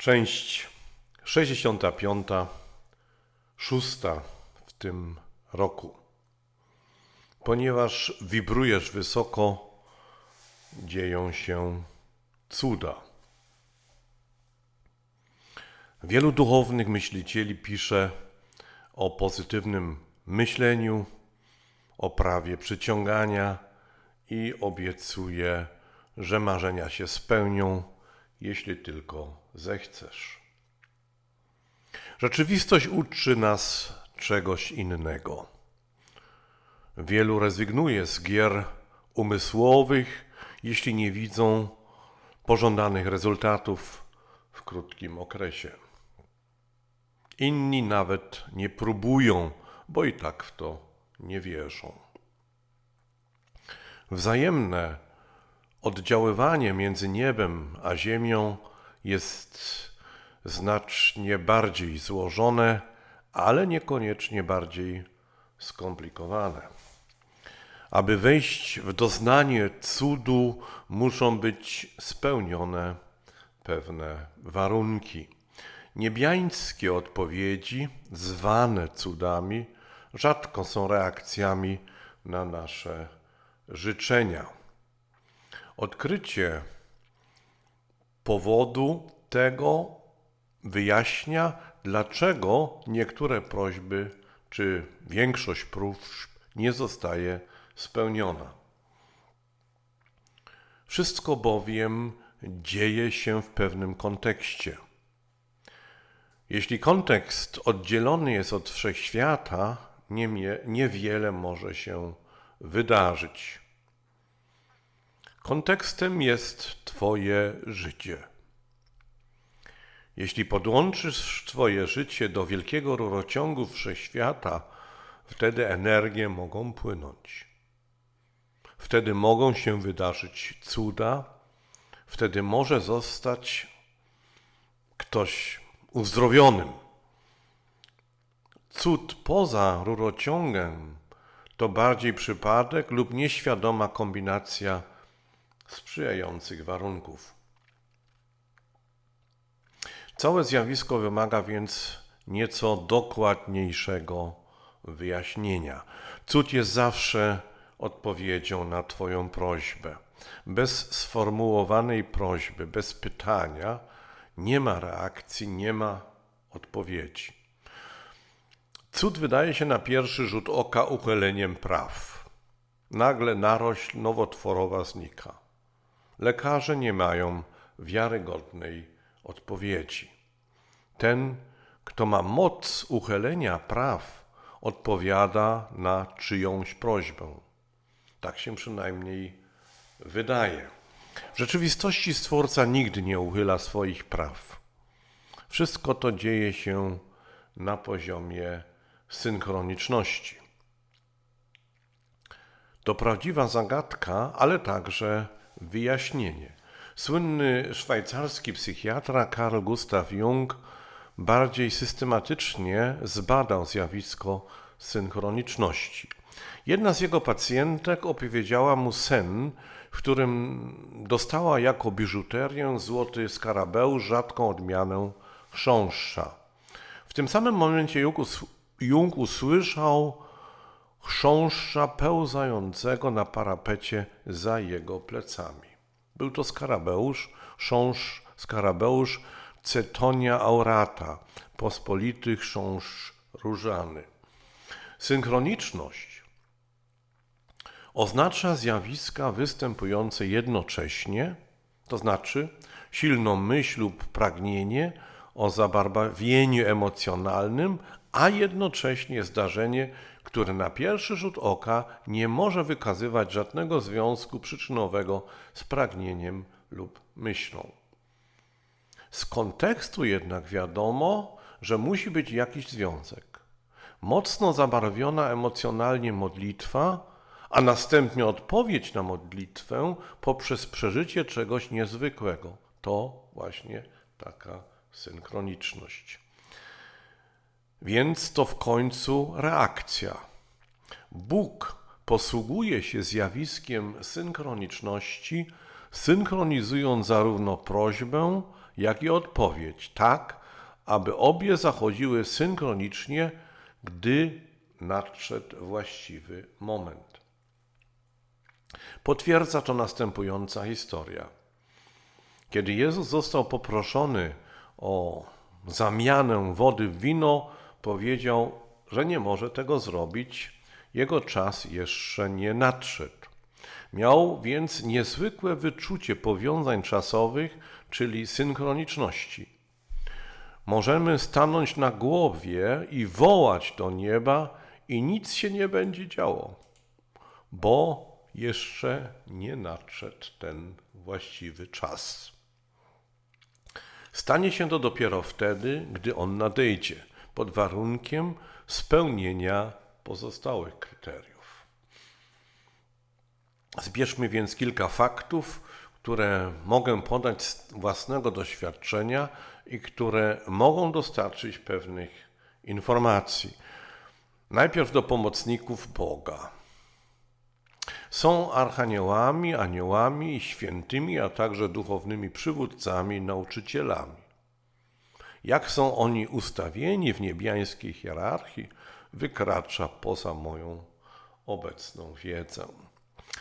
Część 65, szósta w tym roku. Ponieważ wibrujesz wysoko, dzieją się cuda. Wielu duchownych myślicieli pisze o pozytywnym myśleniu, o prawie przyciągania i obiecuje, że marzenia się spełnią, jeśli tylko zechcesz. Rzeczywistość uczy nas czegoś innego. Wielu rezygnuje z gier umysłowych, jeśli nie widzą pożądanych rezultatów w krótkim okresie. Inni nawet nie próbują, bo i tak w to nie wierzą. Wzajemne oddziaływanie między niebem a ziemią jest znacznie bardziej złożone, ale niekoniecznie bardziej skomplikowane. Aby wejść w doznanie cudu, muszą być spełnione pewne warunki. Niebiańskie odpowiedzi, zwane cudami, rzadko są reakcjami na nasze życzenia. Odkrycie powodu tego wyjaśnia, dlaczego niektóre prośby czy większość próśb nie zostaje spełniona. Wszystko bowiem dzieje się w pewnym kontekście. Jeśli kontekst oddzielony jest od wszechświata, niemie- niewiele może się wydarzyć. Kontekstem jest Twoje życie. Jeśli podłączysz Twoje życie do wielkiego rurociągu wszechświata, wtedy energie mogą płynąć. Wtedy mogą się wydarzyć cuda, wtedy może zostać ktoś uzdrowionym. Cud poza rurociągiem to bardziej przypadek lub nieświadoma kombinacja sprzyjających warunków. Całe zjawisko wymaga więc nieco dokładniejszego wyjaśnienia. Cud jest zawsze odpowiedzią na Twoją prośbę. Bez sformułowanej prośby, bez pytania, nie ma reakcji, nie ma odpowiedzi. Cud wydaje się na pierwszy rzut oka uchyleniem praw. Nagle narośl nowotworowa znika. Lekarze nie mają wiarygodnej odpowiedzi. Ten, kto ma moc uchylenia praw, odpowiada na czyjąś prośbę. Tak się przynajmniej wydaje. W rzeczywistości Stwórca nigdy nie uchyla swoich praw. Wszystko to dzieje się na poziomie synchroniczności. To prawdziwa zagadka, ale także wyjaśnienie. Słynny szwajcarski psychiatra Carl Gustav Jung bardziej systematycznie zbadał zjawisko synchroniczności. Jedna z jego pacjentek opowiedziała mu sen, w którym dostała jako biżuterię złoty skarabeusz, rzadką odmianę chrząszcza. W tym samym momencie Jung usłyszał chrząszcza pełzającego na parapecie za jego plecami. Był to skarabeusz, chrząszcz, skarabeusz Cetonia aurata, pospolity chrząszcz różany. Synchroniczność oznacza zjawiska występujące jednocześnie, to znaczy silną myśl lub pragnienie o zabarwieniu emocjonalnym, a jednocześnie zdarzenie który na pierwszy rzut oka nie może wykazywać żadnego związku przyczynowego z pragnieniem lub myślą. Z kontekstu jednak wiadomo, że musi być jakiś związek. Mocno zabarwiona emocjonalnie modlitwa, a następnie odpowiedź na modlitwę poprzez przeżycie czegoś niezwykłego. To właśnie taka synchroniczność. Więc to w końcu reakcja. Bóg posługuje się zjawiskiem synchroniczności, synchronizując zarówno prośbę, jak i odpowiedź, tak, aby obie zachodziły synchronicznie, gdy nadszedł właściwy moment. Potwierdza to następująca historia. Kiedy Jezus został poproszony o zamianę wody w wino, powiedział, że nie może tego zrobić, jego czas jeszcze nie nadszedł. Miał więc niezwykłe wyczucie powiązań czasowych, czyli synchroniczności. Możemy stanąć na głowie i wołać do nieba, i nic się nie będzie działo, bo jeszcze nie nadszedł ten właściwy czas. Stanie się to dopiero wtedy, gdy on nadejdzie, pod warunkiem spełnienia pozostałych kryteriów. Zbierzmy więc kilka faktów, które mogę podać z własnego doświadczenia i które mogą dostarczyć pewnych informacji. Najpierw do pomocników Boga. Są archaniołami, aniołami świętymi, a także duchownymi przywódcami nauczycielami. Jak są oni ustawieni w niebiańskiej hierarchii, wykracza poza moją obecną wiedzę.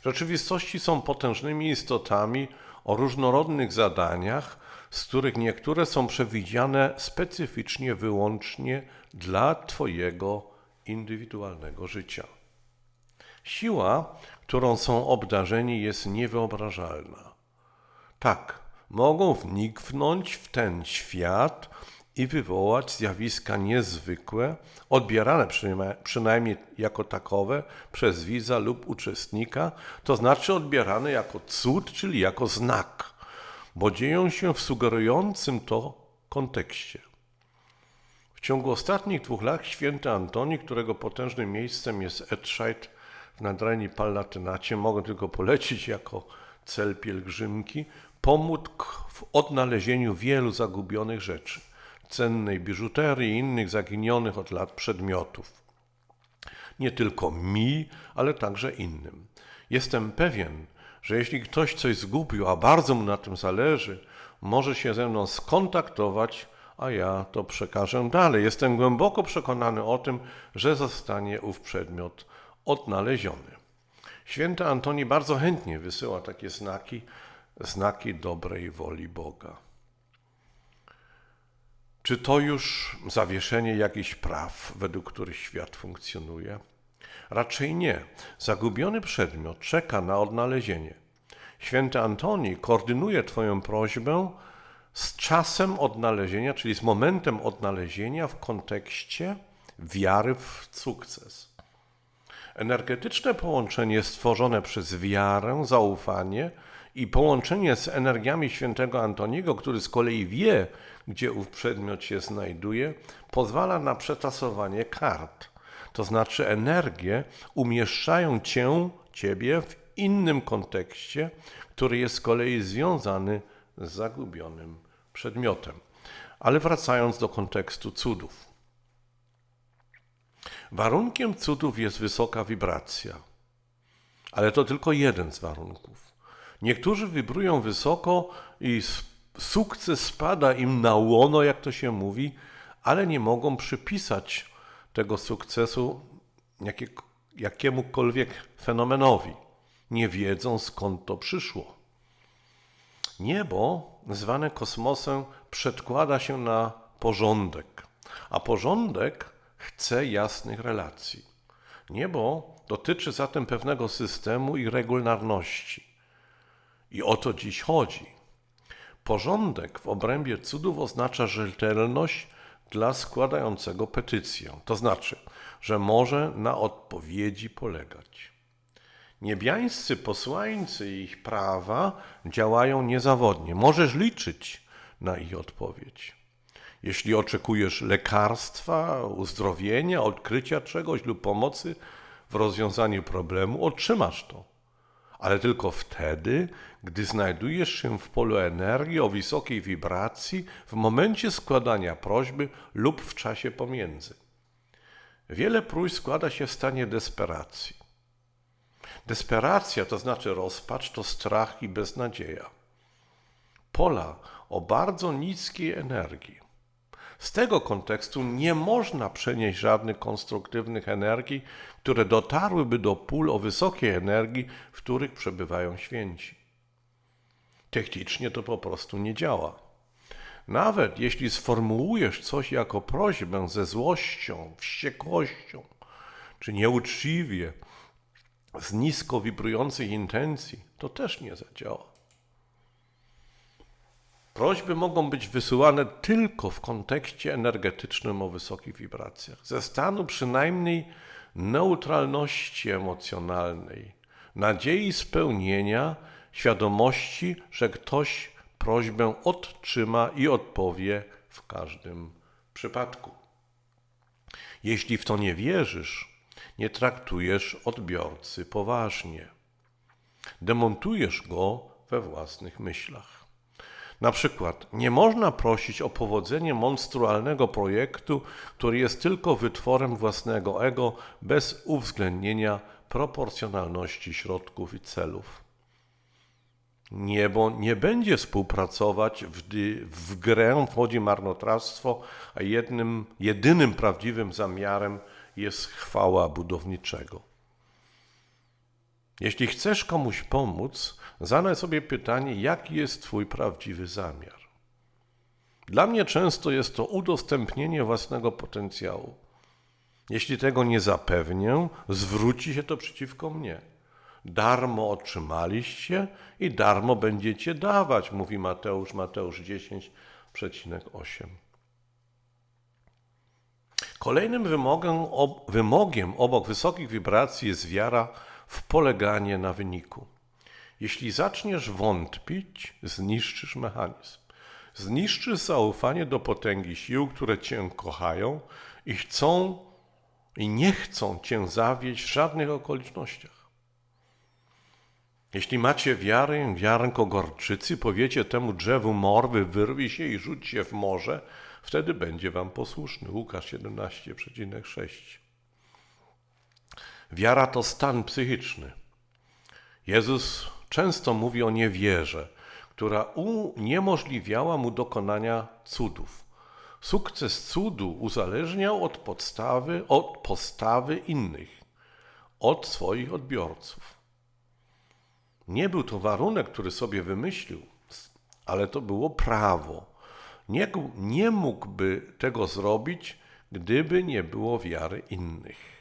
W rzeczywistości są potężnymi istotami o różnorodnych zadaniach, z których niektóre są przewidziane specyficznie wyłącznie dla Twojego indywidualnego życia. Siła, którą są obdarzeni, jest niewyobrażalna. Tak, mogą wniknąć w ten świat i wywołać zjawiska niezwykłe, odbierane przynajmniej jako takowe przez widza lub uczestnika, to znaczy odbierane jako cud, czyli jako znak, bo dzieją się w sugerującym to kontekście. W ciągu ostatnich dwóch lat święty Antoni, którego potężnym miejscem jest Edscheid w nadrenii Palatynacie, mogę tylko polecić jako cel pielgrzymki, pomógł w odnalezieniu wielu zagubionych rzeczy, cennej biżuterii i innych zaginionych od lat przedmiotów. Nie tylko mi, ale także innym. Jestem pewien, że jeśli ktoś coś zgubił, a bardzo mu na tym zależy, może się ze mną skontaktować, a ja to przekażę dalej. Jestem głęboko przekonany o tym, że zostanie ów przedmiot odnaleziony. Święty Antoni bardzo chętnie wysyła takie znaki, znaki dobrej woli Boga. Czy to już zawieszenie jakichś praw, według których świat funkcjonuje? Raczej nie. Zagubiony przedmiot czeka na odnalezienie. Święty Antoni koordynuje Twoją prośbę z czasem odnalezienia, czyli z momentem odnalezienia w kontekście wiary w sukces. Energetyczne połączenie stworzone przez wiarę, zaufanie i połączenie z energiami świętego Antoniego, który z kolei wie, gdzie ów przedmiot się znajduje, pozwala na przetasowanie kart. To znaczy energie umieszczają cię, ciebie w innym kontekście, który jest z kolei związany z zagubionym przedmiotem. Ale wracając do kontekstu cudów. Warunkiem cudów jest wysoka wibracja, ale to tylko jeden z warunków. Niektórzy wibrują wysoko i sukces spada im na łono, jak to się mówi, ale nie mogą przypisać tego sukcesu jakie, jakiemukolwiek fenomenowi. Nie wiedzą skąd to przyszło. Niebo, zwane kosmosem, przedkłada się na porządek, a porządek chce jasnych relacji. Niebo dotyczy zatem pewnego systemu i regularności. I o to dziś chodzi. Porządek w obrębie cudów oznacza rzetelność, dla składającego petycję. To znaczy, że może na odpowiedzi polegać. Niebiańscy posłańcy i ich prawa działają niezawodnie. Możesz liczyć na ich odpowiedź. Jeśli oczekujesz lekarstwa, uzdrowienia, odkrycia czegoś lub pomocy w rozwiązaniu problemu, otrzymasz to. Ale tylko wtedy, gdy znajdujesz się w polu energii o wysokiej wibracji w momencie składania prośby lub w czasie pomiędzy. Wiele próśb składa się w stanie desperacji. Desperacja to znaczy rozpacz, to strach i beznadzieja. Pola o bardzo niskiej energii. Z tego kontekstu nie można przenieść żadnych konstruktywnych energii, które dotarłyby do pól o wysokiej energii, w których przebywają święci. Technicznie to po prostu nie działa. Nawet jeśli sformułujesz coś jako prośbę ze złością, wściekłością, czy nieuczciwie, z nisko wibrujących intencji, to też nie zadziała. Prośby mogą być wysyłane tylko w kontekście energetycznym o wysokich wibracjach, ze stanu przynajmniej neutralności emocjonalnej, nadziei spełnienia, świadomości, że ktoś prośbę otrzyma i odpowie w każdym przypadku. Jeśli w to nie wierzysz, nie traktujesz odbiorcy poważnie. Demontujesz go we własnych myślach. Na przykład, nie można prosić o powodzenie monstrualnego projektu, który jest tylko wytworem własnego ego, bez uwzględnienia proporcjonalności środków i celów. Niebo nie będzie współpracować, gdy w grę wchodzi marnotrawstwo, a jednym, jedynym prawdziwym zamiarem jest chwała budowniczego. Jeśli chcesz komuś pomóc, zadaj sobie pytanie, jaki jest Twój prawdziwy zamiar. Dla mnie często jest to udostępnienie własnego potencjału. Jeśli tego nie zapewnię, zwróci się to przeciwko mnie. Darmo otrzymaliście i darmo będziecie dawać, mówi Mateusz, Mateusz 10,8. Kolejnym wymogiem, wymogiem obok wysokich wibracji jest wiara w poleganie na wyniku. Jeśli zaczniesz wątpić, zniszczysz mechanizm. Zniszczysz zaufanie do potęgi sił, które Cię kochają i chcą i nie chcą Cię zawieść w żadnych okolicznościach. Jeśli macie wiarę, wiarnko gorczycy, powiecie temu drzewu morwy, wyrwij się i rzuć się w morze, wtedy będzie wam posłuszny. Łukasz 17,6. Wiara to stan psychiczny. Jezus często mówi o niewierze, która uniemożliwiała mu dokonania cudów. Sukces cudu uzależniał od podstawy, od postawy innych, od swoich odbiorców. Nie był to warunek, który sobie wymyślił, ale to było prawo. Nie, nie mógłby tego zrobić, gdyby nie było wiary innych.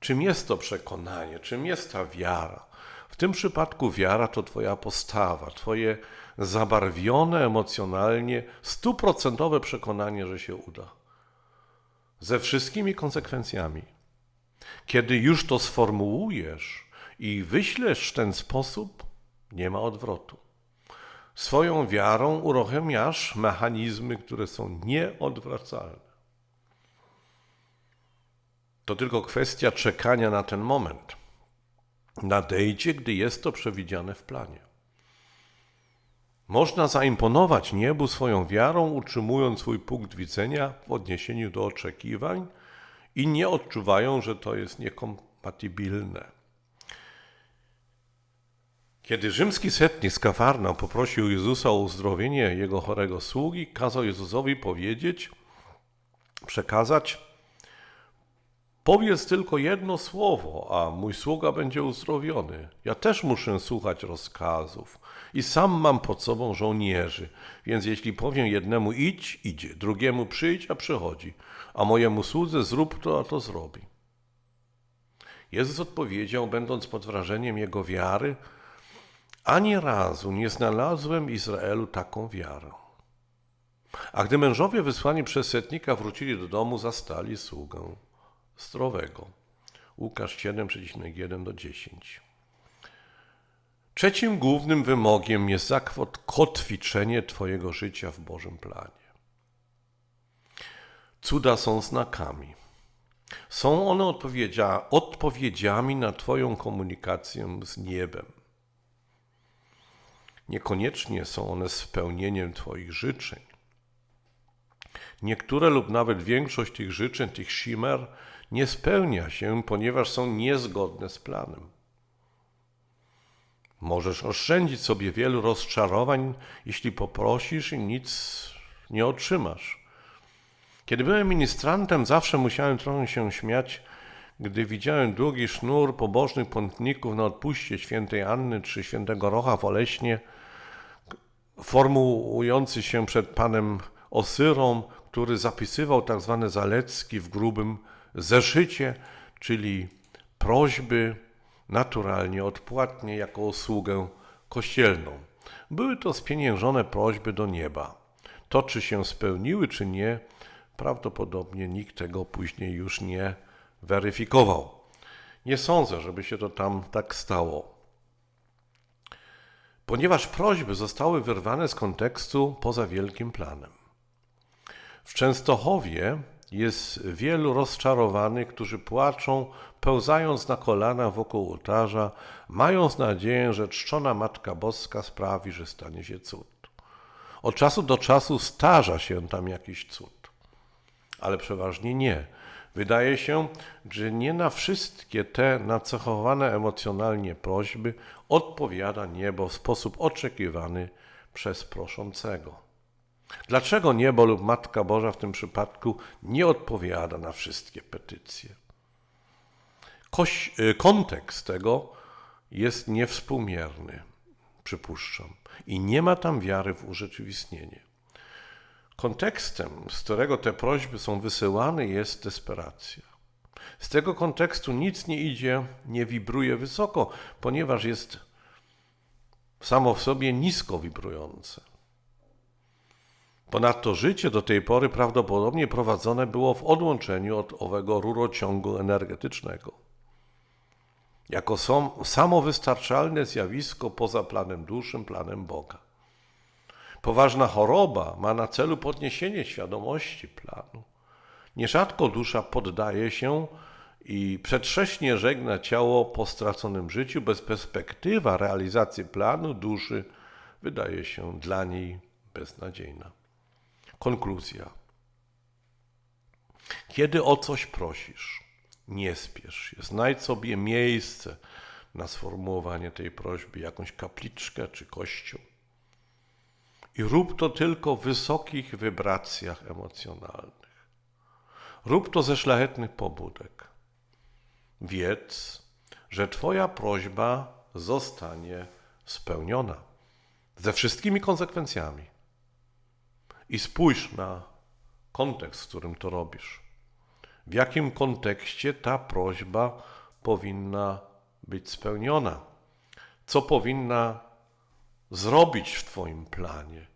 Czym jest to przekonanie? Czym jest ta wiara? W tym przypadku wiara to Twoja postawa, Twoje zabarwione emocjonalnie, stuprocentowe przekonanie, że się uda. Ze wszystkimi konsekwencjami. Kiedy już to sformułujesz i wyślesz w ten sposób, nie ma odwrotu. Swoją wiarą uruchamiasz mechanizmy, które są nieodwracalne. To tylko kwestia czekania na ten moment. Nadejdzie, gdy jest to przewidziane w planie. Można zaimponować niebu swoją wiarą, utrzymując swój punkt widzenia w odniesieniu do oczekiwań i nie odczuwają, że to jest niekompatybilne. Kiedy rzymski setnik z Kafarna poprosił Jezusa o uzdrowienie jego chorego sługi, kazał Jezusowi powiedzieć, przekazać Powiedz tylko jedno słowo, a mój sługa będzie uzdrowiony. Ja też muszę słuchać rozkazów i sam mam pod sobą żołnierzy, więc jeśli powiem jednemu idź, idzie, drugiemu przyjdź, a przychodzi, a mojemu słudze zrób to, a to zrobi. Jezus odpowiedział, będąc pod wrażeniem jego wiary, ani razu nie znalazłem Izraelu taką wiarę. A gdy mężowie wysłani przez setnika wrócili do domu, zastali sługę zdrowego. Łukasz 7,1 do 10. Trzecim głównym wymogiem jest zakotwiczenie Twojego życia w Bożym planie. Cuda są znakami. Są one odpowiedzia- odpowiedziami na Twoją komunikację z niebem. Niekoniecznie są one spełnieniem Twoich życzeń. Niektóre lub nawet większość tych życzeń, tych chimer, nie spełnia się, ponieważ są niezgodne z planem. Możesz oszczędzić sobie wielu rozczarowań, jeśli poprosisz i nic nie otrzymasz. Kiedy byłem ministrantem, zawsze musiałem trochę się śmiać, gdy widziałem długi sznur pobożnych pątników na odpuście świętej Anny czy świętego Rocha w Oleśnie, formułujący się przed panem Osyrą, który zapisywał tak zwane zalecki w grubym zeszycie, czyli prośby naturalnie, odpłatnie jako usługę kościelną. Były to spieniężone prośby do nieba. To, czy się spełniły, czy nie, prawdopodobnie nikt tego później już nie weryfikował. Nie sądzę, żeby się to tam tak stało. Ponieważ prośby zostały wyrwane z kontekstu poza wielkim planem. W Częstochowie jest wielu rozczarowanych, którzy płaczą, pełzając na kolana wokół ołtarza, mając nadzieję, że czczona Matka Boska sprawi, że stanie się cud. Od czasu do czasu starza się tam jakiś cud, ale przeważnie nie. Wydaje się, że nie na wszystkie te nacechowane emocjonalnie prośby odpowiada niebo w sposób oczekiwany przez proszącego. Dlaczego niebo lub Matka Boża w tym przypadku nie odpowiada na wszystkie petycje? Koś, y, kontekst tego jest niewspółmierny, przypuszczam, i nie ma tam wiary w urzeczywistnienie. Kontekstem, z którego te prośby są wysyłane, jest desperacja. Z tego kontekstu nic nie idzie, nie wibruje wysoko, ponieważ jest samo w sobie nisko wibrujące. Ponadto życie do tej pory prawdopodobnie prowadzone było w odłączeniu od owego rurociągu energetycznego. Jako samowystarczalne zjawisko poza planem duszym, planem Boga. Poważna choroba ma na celu podniesienie świadomości planu. Nierzadko dusza poddaje się i przedwcześnie żegna ciało po straconym życiu, bez perspektywa realizacji planu duszy wydaje się dla niej beznadziejna. Konkluzja. Kiedy o coś prosisz, nie spiesz się. Znajdź sobie miejsce na sformułowanie tej prośby, jakąś kapliczkę czy kościół. I rób to tylko w wysokich wibracjach emocjonalnych. Rób to ze szlachetnych pobudek. Wiedz, że Twoja prośba zostanie spełniona ze wszystkimi konsekwencjami i spójrz na kontekst, w którym to robisz. W jakim kontekście ta prośba powinna być spełniona? Co powinna zrobić w Twoim planie?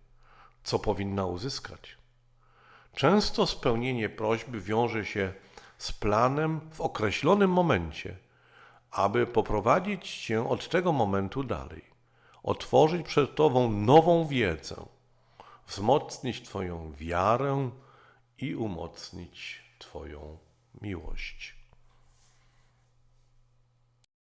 Co powinna uzyskać? Często spełnienie prośby wiąże się z planem w określonym momencie, aby poprowadzić Cię od tego momentu dalej, otworzyć przed Tobą nową wiedzę, wzmocnić Twoją wiarę i umocnić Twoją miłość.